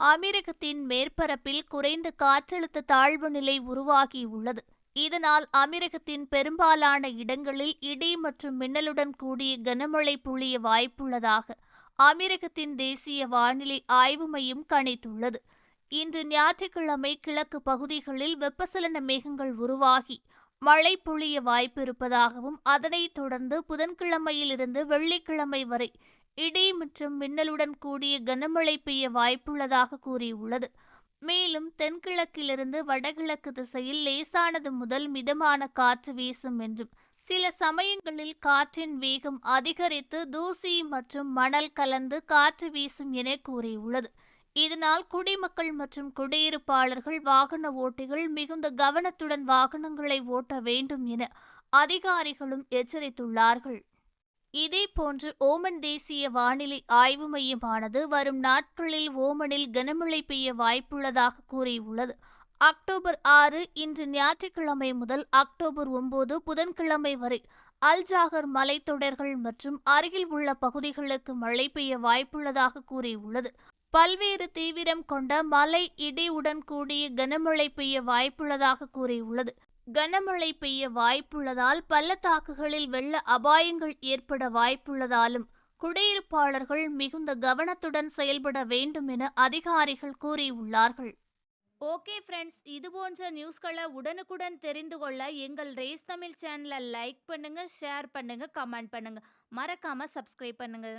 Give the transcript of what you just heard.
அமெரிக்கத்தின் மேற்பரப்பில் குறைந்த காற்றழுத்த தாழ்வு நிலை உருவாகியுள்ளது இதனால் அமெரிக்கத்தின் பெரும்பாலான இடங்களில் இடி மற்றும் மின்னலுடன் கூடிய கனமழை பொழிய வாய்ப்புள்ளதாக அமெரிக்கத்தின் தேசிய வானிலை ஆய்வு மையம் கணித்துள்ளது. இன்று ஞாயிற்றுக்கிழமை கிழக்கு பகுதிகளில் வெப்பசலன மேகங்கள் உருவாகி மழை பொழிய வாய்ப்பு இருப்பதாகவும் அதனைத் தொடர்ந்து புதன்கிழமையிலிருந்து வெள்ளிக்கிழமை வரை இடி மற்றும் மின்னலுடன் கூடிய கனமழை பெய்ய வாய்ப்புள்ளதாக கூறியுள்ளது. மேலும் தென்கிழக்கிலிருந்து வடகிழக்கு திசையில் லேசானது முதல் மிதமான காற்று வீசும் என்றும் சில சமயங்களில் காற்றின் வேகம் அதிகரித்து தூசி மற்றும் மணல் கலந்து காற்று வீசும் என கூறியுள்ளது. இதனால் குடிமக்கள் மற்றும் குடியிருப்பாளர்கள் வாகன ஓட்டிகள் மிகுந்த கவனத்துடன் வாகனங்களை ஓட்ட வேண்டும் என அதிகாரிகளும் எச்சரித்துள்ளார்கள். இதேபோன்று ஓமன் தேசிய வானிலை ஆய்வு மையமானது வரும் நாட்களில் ஓமனில் கனமழை பெய்ய வாய்ப்புள்ளதாக கூறியுள்ளது. அக்டோபர் ஆறு இன்று ஞாயிற்றுக்கிழமை முதல் அக்டோபர் ஒன்பது புதன்கிழமை வரை அல்ஜாகர் மலைத்தொடர்கள் மற்றும் அருகில் உள்ள பகுதிகளுக்கு மழை பெய்ய வாய்ப்புள்ளதாக கூறியுள்ளது. பல்வேறு தீவிரம் கொண்ட மலை இடியுடன் கூடிய கனமழை பெய்ய வாய்ப்புள்ளதாக கூறியுள்ளது. கனமழை பெய்ய வாய்ப்புள்ளதால் பள்ளத்தாக்குகளில் வெள்ள அபாயங்கள் ஏற்பட வாய்ப்புள்ளதாலும் குடியிருப்பாளர்கள் மிகுந்த கவனத்துடன் செயல்பட வேண்டும் என அதிகாரிகள் கூறியுள்ளார்கள். ஓகே ஃப்ரெண்ட்ஸ் இது போன்ற நியூஸ்களை உடனுக்குடன் தெரிந்து கொள்ள எங்கள் ரேஸ் தமிழ் சேனலை லைக் பண்ணுங்கள் ஷேர் பண்ணுங்கள் கமெண்ட் பண்ணுங்கள் மறக்காமல் சப்ஸ்கிரைப் பண்ணுங்கள்